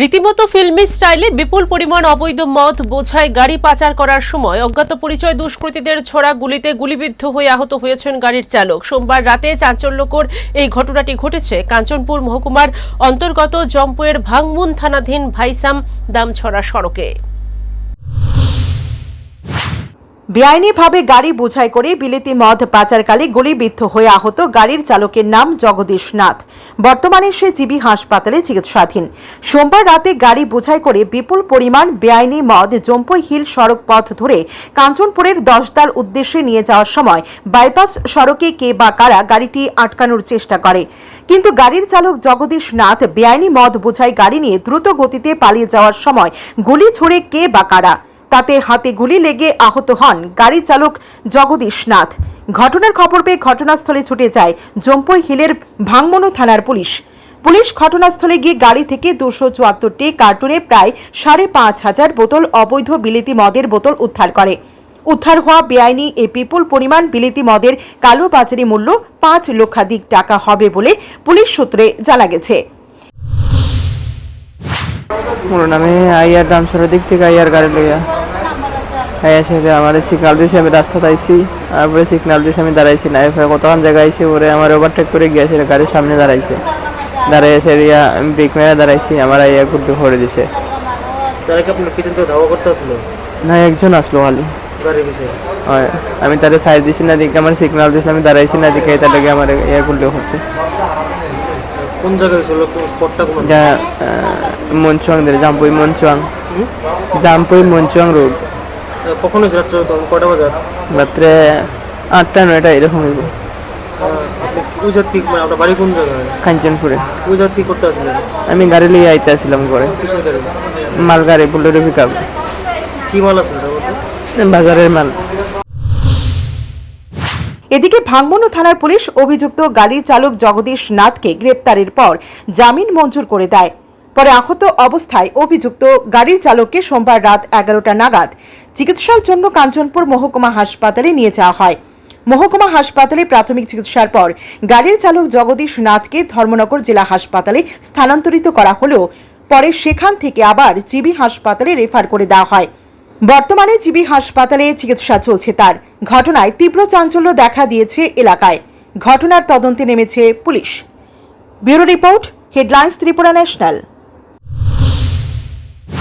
রীতিমতো ফিল্মি স্টাইলে বিপুল পরিমাণ অবৈধ মদ বোঝায় গাড়ি পাচার করার সময় অজ্ঞাত পরিচয় দুষ্কৃতীদের ছোড়া গুলিতে গুলিবিদ্ধ হয়ে আহত হয়েছেন গাড়ির চালক। সোমবার রাতে চাঞ্চল্যকর এই ঘটনাটি ঘটেছে কাঞ্চনপুর মহকুমার অন্তর্গত জম্পুয়ের ভাংমুন থানাধীন ভাইসাম দামছড়া সড়কে। বেআইনিভাবে গাড়ি বোঝাই করে বিলেতি মদ পাচারকালে গুলিবিদ্ধ হয়ে আহত গাড়ির চালকের নাম জগদীশ নাথ। বর্তমানে সে জিবি হাসপাতালে চিকিৎসাধীন। সোমবার রাতে গাড়ি বোঝাই করে বিপুল পরিমাণ বেআইনি মদ জম্পই হিল সড়ক পথ ধরে কাঞ্চনপুরের দশদার উদ্দেশ্যে নিয়ে যাওয়ার সময় বাইপাস সড়কে কে বা কারা গাড়িটি আটকানোর চেষ্টা করে। কিন্তু গাড়ির চালক জগদীশ নাথ বেআইনি মদ বোঝাই গাড়ি নিয়ে দ্রুত গতিতে পালিয়ে যাওয়ার সময় গুলি ছুড়ে কে বা কারা। তাতে হাতে গুলি লেগে আহত হন গাড়ি চালক জগদীশ নাথ। ঘটনার খবর পেয়ে ঘটনাস্থলে ছুটে যায় জম্পই হিলের ভাংমনো থানার পুলিশ। পুলিশ ঘটনাস্থলে গিয়ে গাড়ি থেকে দুশো চুয়াত্তরটি কার্টুনে প্রায় সাড়ে পাঁচ হাজার বোতল অবৈধ বিলিতি মদের বোতল উদ্ধার করে। উদ্ধার হওয়া বেআইনি এ বিপুল পরিমাণ বিলিতি মদের কালো বাজারি মূল্য পাঁচ লক্ষাধিক টাকা হবে বলে পুলিশ সূত্রে জানা গেছে। মোর নামে আইয়ার দামসরের দিক থেকে আইয়ার গাড়ি লইয়া। সেটা আমার সিগনাল দিয়েছে আমি রাস্তাতে আইছি। তারপরে সিগনাল দিয়েছে আমি দাঁড়াইছি না। এরপরে কতক্ষণ জায়গায় আইছি ওরে আমার ওভারটেক করে গিয়েছে গাড়ির সামনে দাঁড়াইছে। দাঁড়াই এসে রিয়া আমি ব্রেক মেরে দাঁড়াইছি আমার আইয়া গুড্ডু করে দিছে। তারা কি আপনার পিছন থেকে ধাওয়া করতে আসলো? না একজন আসলো খালি। আমি তারে সাইড দিছি না দিকে আমার সিগনাল দিয়েছিল আমি দাঁড়াইছি না তার লাগে আমার ইয়া গুড্ডু করছে কোন জায়গায় হয়েছিল? কোন স্পটটা কোন? মনচুয়াং জাম্পুই মনচুয়াং। জাম্পুই মনচুয়াং রোড কখন রাত্রে? কটা বাজার রাত্রে আটটা নয়টা এরকম হইব। ওই জাত কি মানে আপনার বাড়ি কোন জায়গায়? কাঞ্চনপুরে। ওই জাত কি করতে আসলেন আমি গাড়ি লিয়ে আইতে আসছিলাম করে কিসের গাড়ি? মাল গাড়ি বুলেরো পিক কি মাল আছে বাজারের মাল। এদিকে ভাঙমনো থানার পুলিশ অভিযুক্ত গাড়ির চালক জগদীশ নাথকে গ্রেপ্তারের পর জামিন মঞ্জুর করে দেয়। পরে আহত অবস্থায় অভিযুক্ত গাড়ির চালককে সোমবার রাত এগারোটা নাগাদ চিকিৎসার জন্য কাঞ্চনপুর মহকুমা হাসপাতালে নিয়ে যাওয়া হয়। মহকুমা হাসপাতালে প্রাথমিক চিকিৎসার পর গাড়ির চালক জগদীশ নাথকে ধর্মনগর জেলা হাসপাতালে স্থানান্তরিত করা হলেও পরে সেখান থেকে আবার জিবি হাসপাতালে রেফার করে দেওয়া হয়। বর্তমানে জিবি হাসপাতালে চিকিৎসা চলছে তার। ঘটনায় তীব্র চাঞ্চল্য দেখা দিয়েছে এলাকায়। ঘটনার তদন্তে নেমেছে police. Bureau report, headlines Tripura national.